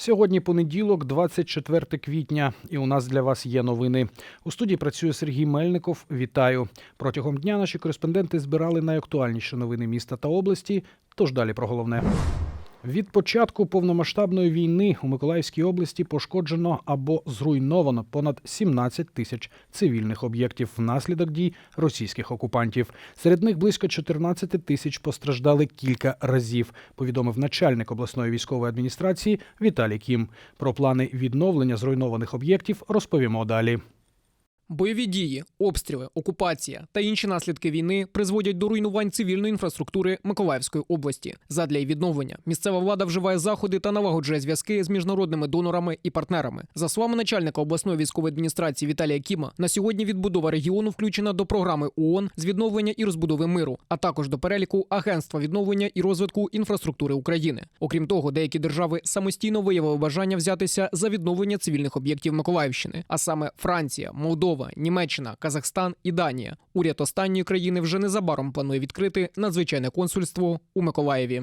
Сьогодні понеділок, 24 квітня, і у нас для вас є новини. У студії працює Сергій Мельников. Вітаю. Протягом дня наші кореспонденти збирали найактуальніші новини міста та області. Тож далі про головне. Від початку повномасштабної війни у Миколаївській області пошкоджено або зруйновано понад 17 тисяч цивільних об'єктів внаслідок дій російських окупантів. Серед них близько 14 тисяч постраждали кілька разів. Повідомив начальник обласної військової адміністрації Віталій Кім. Про плани відновлення зруйнованих об'єктів розповімо далі. Бойові дії, обстріли, окупація та інші наслідки війни призводять до руйнувань цивільної інфраструктури Миколаївської області. Задля її відновлення місцева влада вживає заходи та налагоджує зв'язки з міжнародними донорами і партнерами. За словами начальника обласної військової адміністрації Віталія Кіма, на сьогодні відбудова регіону включена до програми ООН з відновлення і розбудови миру, а також до переліку Агентства відновлення і розвитку інфраструктури України. Окрім того, деякі держави самостійно виявили бажання взятися за відновлення цивільних об'єктів Миколаївщини, а саме Франція, Молдова. Німеччина, Казахстан і Данія. Уряд останньої країни вже незабаром планує відкрити надзвичайне консульство у Миколаєві.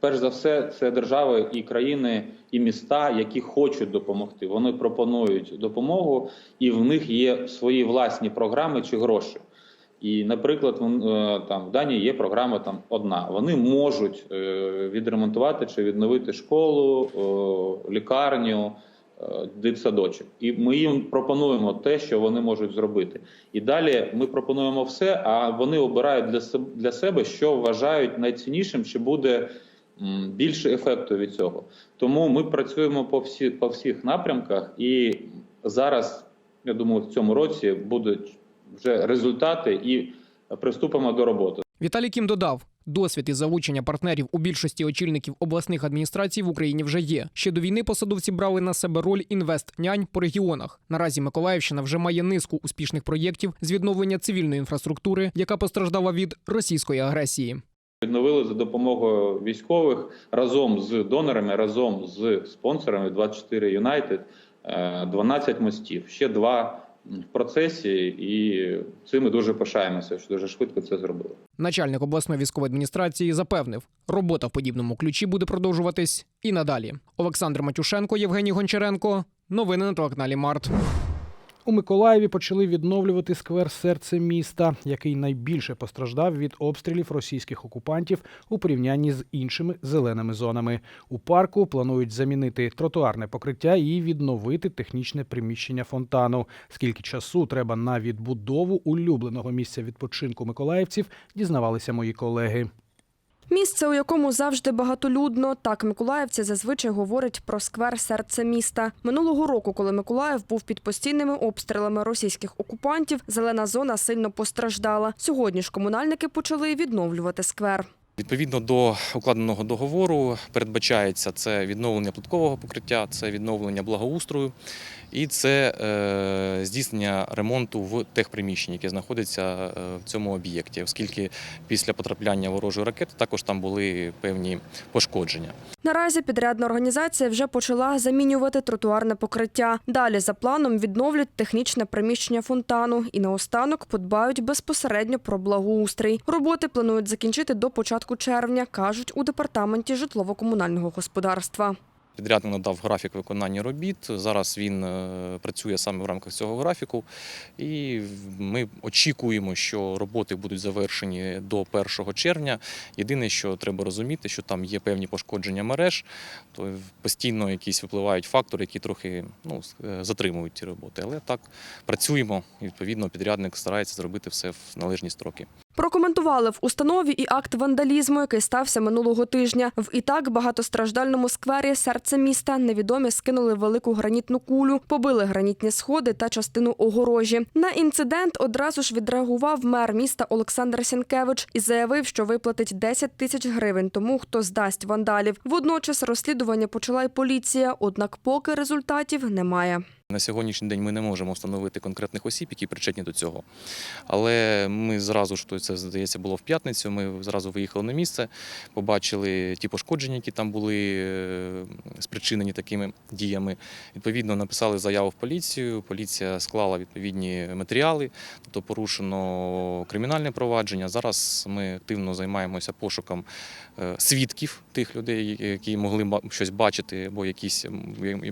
Перш за все, це держави і країни, і міста, які хочуть допомогти. Вони пропонують допомогу, і в них є свої власні програми чи гроші. І, наприклад, е, там в Данії є програма там одна. Вони можуть е, відремонтувати чи відновити школу, лікарню, е, дитсадочок. І ми їм пропонуємо те, що вони можуть зробити. І далі ми пропонуємо все, а вони обирають для себе для себе, що вважають найціннішим, чи буде більше ефекту від цього. Тому ми працюємо по всі по всіх напрямках, і зараз я думаю, в цьому році будуть вже результати і приступимо до роботи. Віталій Кім додав. Досвід із залучення партнерів у більшості очільників обласних адміністрацій в Україні вже є. Ще до війни посадовці брали на себе роль інвест-нянь по регіонах. Наразі Миколаївщина вже має низку успішних проєктів з відновлення цивільної інфраструктури, яка постраждала від російської агресії. Відновили за допомогою військових разом з донорами, разом з спонсорами 24 United, е, 12 мостів. Ще два в процесі, і цим ми дуже пишаємося, що дуже швидко це зробили. Начальник обласної військової адміністрації запевнив, робота в подібному ключі буде продовжуватись і надалі. Олександр Матюшенко, Євгеній Гончаренко. Новини на телеканалі Март. У Миколаєві почали відновлювати сквер серце міста, який найбільше постраждав від обстрілів російських окупантів у порівнянні з іншими зеленими зонами. У парку планують замінити тротуарне покриття і відновити технічне приміщення фонтану. Скільки часу треба на відбудову улюбленого місця відпочинку миколаївців, дізнавалися мої колеги. Місце, у якому завжди багатолюдно, так миколаївці зазвичай говорять про сквер серце міста. Минулого року, коли Миколаїв був під постійними обстрілами російських окупантів, зелена зона сильно постраждала. Сьогодні ж комунальники почали відновлювати сквер. Відповідно до укладеного договору передбачається це відновлення плиткового покриття, це відновлення благоустрою і це е, здійснення ремонту в техприміщенні, яке знаходиться е, в цьому об'єкті, оскільки після потрапляння ворожої ракети також там були певні пошкодження. Наразі підрядна організація вже почала замінювати тротуарне покриття. Далі за планом відновлять технічне приміщення фонтану і наостанок подбають безпосередньо про благоустрій. Роботи планують закінчити до початку червня, кажуть у департаменті житлово-комунального господарства. Підрядник надав графік виконання робіт. Зараз він е, працює саме в рамках цього графіку, і ми очікуємо, що роботи будуть завершені до 1 червня. Єдине, що треба розуміти, що там є певні пошкодження мереж, то постійно якісь випливають фактори, які трохи ну, е, затримують ті роботи. Але так працюємо, і відповідно підрядник старається зробити все в належні строки. Прокоментували в установі і акт вандалізму, який стався минулого тижня. В і так багатостраждальному сквері серце міста невідомі скинули велику гранітну кулю, побили гранітні сходи та частину огорожі. На інцидент одразу ж відреагував мер міста Олександр Сінкевич і заявив, що виплатить 10 тисяч гривень тому, хто здасть вандалів. Водночас розслідування почала й поліція, однак поки результатів немає. На сьогоднішній день ми не можемо встановити конкретних осіб, які причетні до цього. Але ми зразу ж це здається було в п'ятницю. Ми зразу виїхали на місце, побачили ті пошкодження, які там були е, спричинені такими діями. Відповідно, написали заяву в поліцію. Поліція склала відповідні матеріали, тобто порушено кримінальне провадження. Зараз ми активно займаємося пошуком е, свідків тих людей, які могли щось бачити, або якісь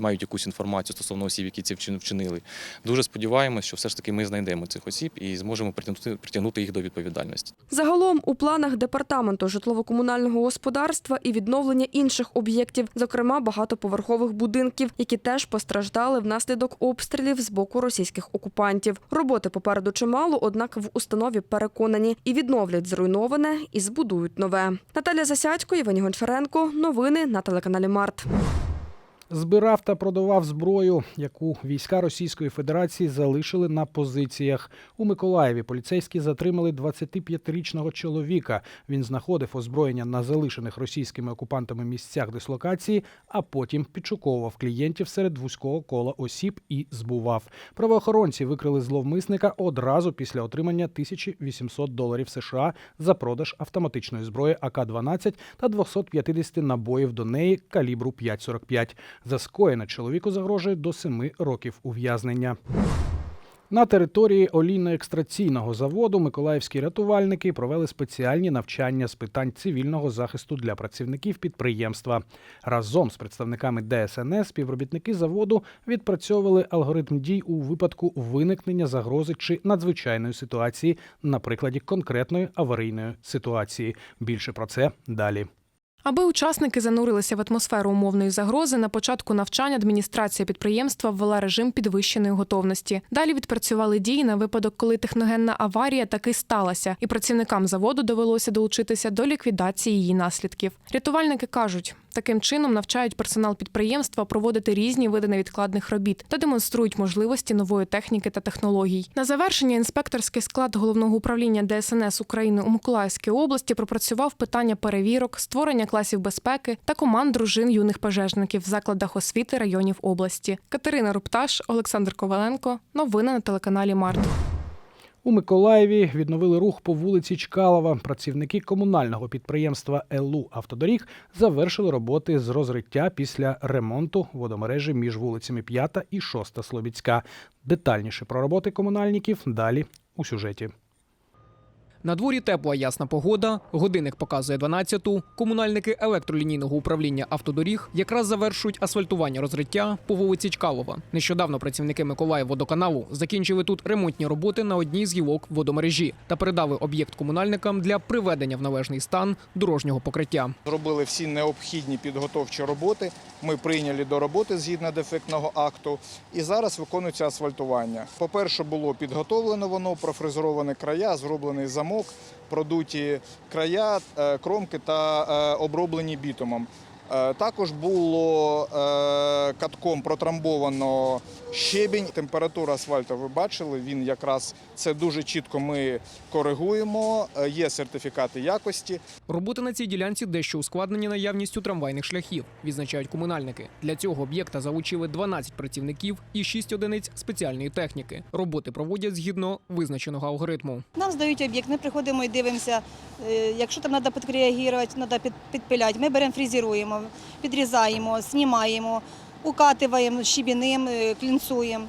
мають якусь інформацію стосовно осіб, які вчин- вчинили. Дуже сподіваємось, що все ж таки ми знайдемо цих осіб і зможемо притягнути їх до відповідальності. Загалом у планах департаменту житлово-комунального господарства і відновлення інших об'єктів, зокрема багатоповерхових будинків, які теж постраждали внаслідок обстрілів з боку російських окупантів. Роботи попереду чимало, однак в установі переконані і відновлять зруйноване, і збудують нове. Наталя Засядько, Євгеній Гончаренко. Новини на телеканалі Март. Збирав та продавав зброю, яку війська Російської Федерації залишили на позиціях. У Миколаєві поліцейські затримали 25-річного чоловіка. Він знаходив озброєння на залишених російськими окупантами місцях дислокації, а потім підшуковував клієнтів серед вузького кола осіб і збував. Правоохоронці викрили зловмисника одразу після отримання 1800 доларів США за продаж автоматичної зброї АК-12 та 250 набоїв до неї калібру 5,45. За скоєне чоловіку загрожує до 7 років ув'язнення. На території олійно-екстраційного заводу миколаївські рятувальники провели спеціальні навчання з питань цивільного захисту для працівників підприємства. Разом з представниками ДСНС співробітники заводу відпрацьовували алгоритм дій у випадку виникнення загрози чи надзвичайної ситуації на прикладі конкретної аварійної ситуації. Більше про це далі. Аби учасники занурилися в атмосферу умовної загрози, на початку навчання адміністрація підприємства ввела режим підвищеної готовності. Далі відпрацювали дії на випадок, коли техногенна аварія таки сталася, і працівникам заводу довелося долучитися до ліквідації її наслідків. Рятувальники кажуть, таким чином навчають персонал підприємства проводити різні види невідкладних робіт та демонструють можливості нової техніки та технологій. На завершення інспекторський склад головного управління ДСНС України у Миколаївській області пропрацював питання перевірок, створення класів безпеки та команд дружин юних пожежників в закладах освіти районів області. Катерина Рупташ, Олександр Коваленко. Новини на телеканалі Март. У Миколаєві відновили рух по вулиці Чкалова. Працівники комунального підприємства ЕЛУ Автодоріг завершили роботи з розриття після ремонту водомережі між вулицями 5 і 6 Слобідська. Детальніше про роботи комунальників далі у сюжеті. На дворі тепла ясна погода. Годинник показує 12-ту. Комунальники електролінійного управління автодоріг якраз завершують асфальтування розриття по вулиці Чкалова. Нещодавно працівники Миколаївводоканалу закінчили тут ремонтні роботи на одній з гілок водомережі та передали об'єкт комунальникам для приведення в належний стан дорожнього покриття. Зробили всі необхідні підготовчі роботи. Ми прийняли до роботи згідно дефектного акту, і зараз виконується асфальтування. По-перше, було підготовлено воно, профрезеровані края, зроблений замок, продуті края, е, кромки та е, оброблені бітумом. Е, Також було катком протрамбовано щебінь. Температура асфальту ви бачили. Він якраз це дуже чітко ми коригуємо. Е, Є сертифікати якості. Роботи на цій ділянці дещо ускладнені наявністю трамвайних шляхів, відзначають комунальники. Для цього об'єкта залучили 12 працівників і 6 одиниць спеціальної техніки. Роботи проводять згідно визначеного алгоритму. Нам здають об'єкт, ми приходимо і дивимося. Е, Якщо там треба підреагувати, треба під, підпиляти, ми беремо, фрезеруємо, підрізаємо, знімаємо, укатуємо щебіним, е, клінцуємо.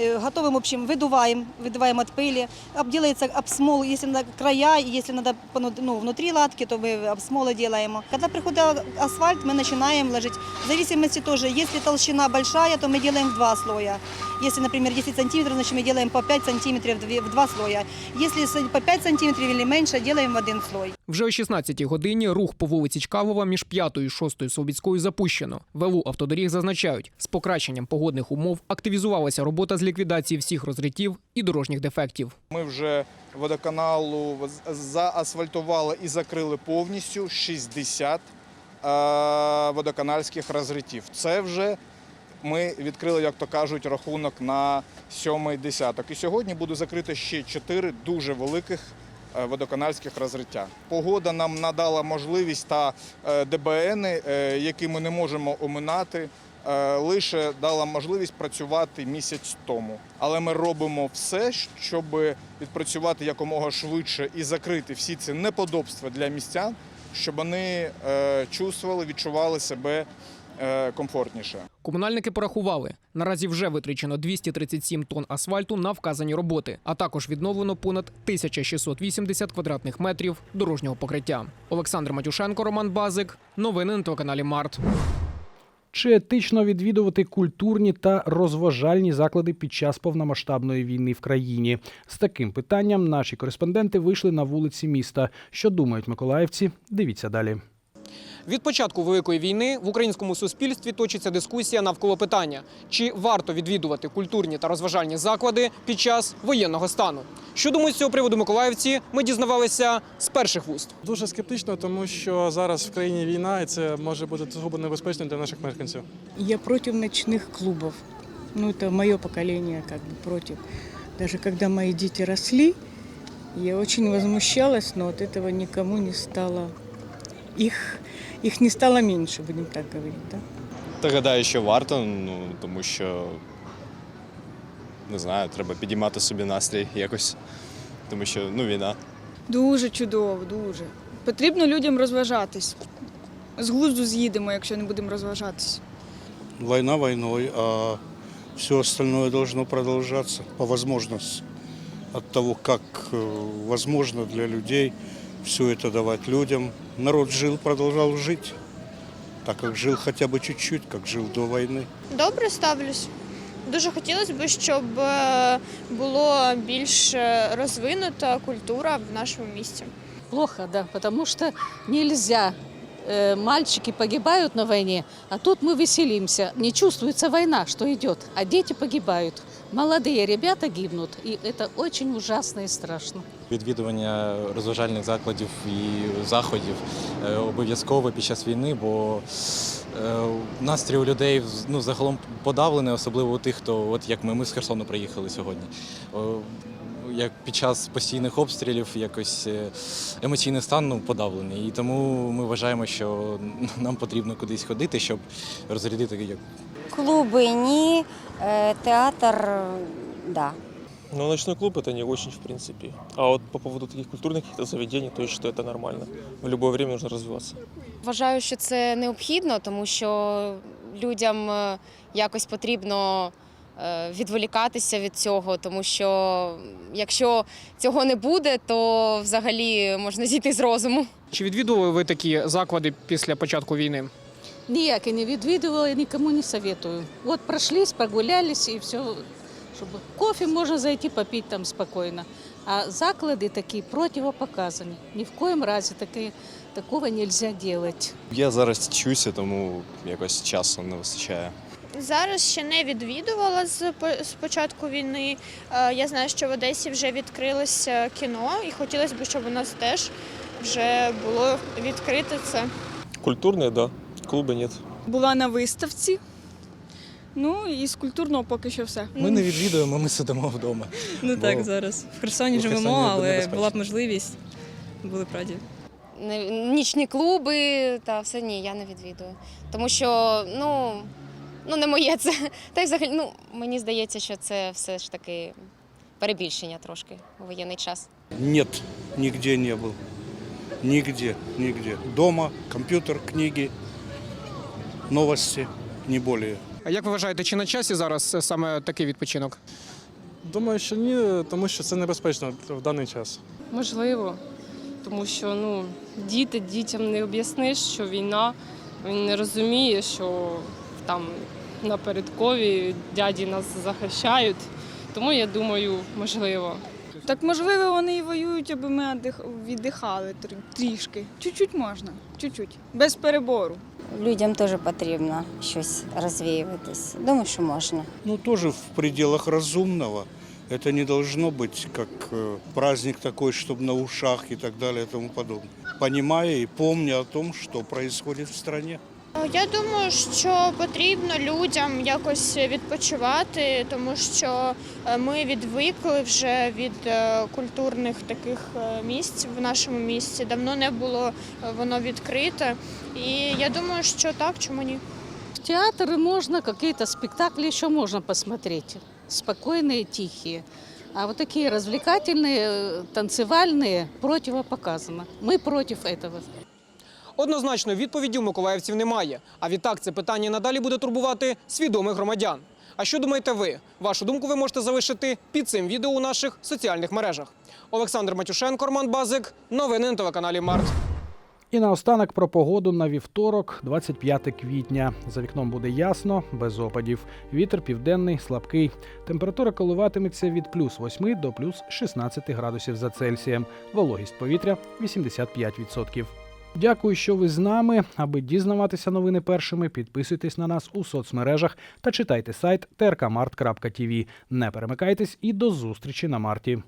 Е, Готовим, в общем, видуваем, видуваем от пыли. Обделается обсмол, если на края, и если надо пону- ну, внутри латки, то мы обсмолы делаем. Когда приходит асфальт, мы начинаем ложить. В зависимости тоже, если толщина большая, то мы делаем в два слоя. Если, например, 10 сантиметров, значит мы делаем по 5 сантиметров в две- в два слоя. Если с- по 5 сантиметров или меньше, делаем в один слой. Вже о 16-й годині рух по вулиці Чкалова між 5 і 6 Слобідською запущено. ВУ автодоріг зазначають, з покращенням погодних умов активізувалася робота з ліквідації всіх розриттів і дорожніх дефектів. Ми вже водоканалу заасфальтували і закрили повністю 60 е, водоканальських розриттів. Це вже ми відкрили, як то кажуть, рахунок на сьомий десяток. І сьогодні буде закрито ще 4 дуже великих водоканальських розриття. Погода нам надала можливість та е, ДБНи, е, які ми не можемо оминати. е, лише дала можливість працювати місяць тому. Але ми робимо все, щоб відпрацювати якомога швидше і закрити всі ці неподобства для містян, щоб вони е, чувствували, відчували себе е, комфортніше. Комунальники порахували. Наразі вже витрачено 237 тонн асфальту на вказані роботи, а також відновлено понад 1680 квадратних метрів дорожнього покриття. Олександр Матюшенко, Роман Базик. Новини на телеканалі Март. Чи етично відвідувати культурні та розважальні заклади під час повномасштабної війни в країні? З таким питанням наші кореспонденти вийшли на вулиці міста. Що думають миколаївці? Дивіться далі. Від початку великої війни в українському суспільстві точиться дискусія навколо питання, чи варто відвідувати культурні та розважальні заклади під час воєнного стану. Що думають з цього приводу миколаївці? Ми дізнавалися з перших вуст. Дуже скептично, тому що зараз в країні війна, і це може бути сугубо небезпечно для наших мешканців. Я против ночных клубов. Ну, это мое поколение как бы против. Даже когда мои дети росли, я очень возмущалась, но от этого никому не стало... Их, их не стало меньше, будем так говорить, да? Та гадаю, що варто, ну тому що не знаю, треба підіймати собі настрій якось, тому що ну війна. Дуже чудово, дуже. Потрібно людям розважатись. З глузду з'їдемо, якщо не будемо розважатись. Война войной, а все остальное должно продолжаться по возможности. От того, как э, возможно для людей все это давать людям. Народ жил, продолжал жить, так как жил хотя бы чуть-чуть, как жил до войны. Добре ставлюсь. Дуже хотілося б, щоб е, було більш е, розвинута культура в нашому місті. Плохо, да, потому что нельзя. Э, Мальчики погибают на войне, а тут мы веселимся. Не чувствуется война, что идет, а дети погибают. Молодые ребята гибнут, и это очень ужасно и страшно. Відвідування розважальних закладів і заходів е, обов'язково під час війни, бо е, настрій у людей ну, загалом подавлений, особливо у тих, хто, от як ми, ми з Херсону приїхали сьогодні. О, Як під час постійних обстрілів якось е, емоційний стан ну, подавлений. І тому ми вважаємо, що нам потрібно кудись ходити, щоб розрядити як Клуби ні, е, театр да. Ну, ночной клуб это не очень, в принципе. А вот по поводу таких культурных каких-то заведений, то есть, что это нормально. В любое время нужно развиваться. Вважаю, що це необхідно, тому що людям е, якось потрібно е, відволікатися від цього, тому що якщо цього не буде, то взагалі можна зійти з розуму. Чи відвідували ви такі заклади після початку війни? Ніяк і не відвідувала, і нікому не советую. Вот прошлись, прогулялись, і все. Чтобы кофе можно зайти попить там спокойно. А заклади такі противопоказані. Ні в коєму разі таки, такого нельзя делать. Я зараз вчуся, тому якось часу не вистачає. Зараз ще не відвідувала з з початку війни. Е, Я знаю, що в Одесі вже відкрилося кіно, і хотілося б, щоб у нас теж вже було відкрите це. Культурные, да. Клубы нет. Була на виставці. Ну і з культурного поки що все. Ми не відвідуємо, ми сидимо вдома. Ну бо так, зараз. В Херсоні живемо, але була б можливість. Були б раді. Нічні клуби та все ні, я не відвідую. Тому що ну, ну не моє це. Та й взагалі, ну мені здається, що це все ж таки перебільшення трошки у воєнний час. Нет, нигде не был. Нигде, нигде. Дома, компьютер, книги, новости, не более. А як ви вважаєте, чи на часі зараз саме такий відпочинок? Думаю, що ні, тому що це небезпечно в даний час. Можливо. Тому що ну, діти дітям не об'ясниш, що війна, він не розуміє, що там напередкові дяді нас захищають. Тому я думаю, можливо. Так можливо, вони і воюють, аби ми віддихали трішки. Чуть-чуть можна, чуть-чуть, без перебору. Людям теж потрібно щось розвіюватись. Думаю, що можна. Ну, тоже в пределах разумного. Это не должно быть как э, праздник такой, чтобы на ушах и так далее и тому подобное. Понимая и помня о том, что происходит в стране. Я думаю, що потрібно людям якось відпочивати, тому що е, ми відвикли вже від е, культурних таких е, місць в нашому місті. Давно не було е, воно відкрите. І я думаю, що так, чому ні? театр можно, какие-то спектакли еще можно посмотреть. Спокойные, тихие. А вот такие развлекательные, э, танцевальные противопоказано. Мы против этого. Однозначно відповіді у миколаївців немає. А відтак це питання надалі буде турбувати свідомих громадян. А що думаєте ви? Вашу думку ви можете залишити під цим відео у наших соціальних мережах. Олександр Матюшенко, Роман Базик. Новини на телеканалі Март. І наостанок про погоду на вівторок, 25 квітня. За вікном буде ясно, без опадів. Вітер південний, слабкий. Температура коливатиметься від плюс 8 до плюс 16 градусів за Цельсієм. Вологість повітря 85%. Дякую, що ви з нами. Аби дізнаватися новини першими, підписуйтесь на нас у соцмережах та читайте сайт trkmart.tv. Не перемикайтесь і до зустрічі на марті.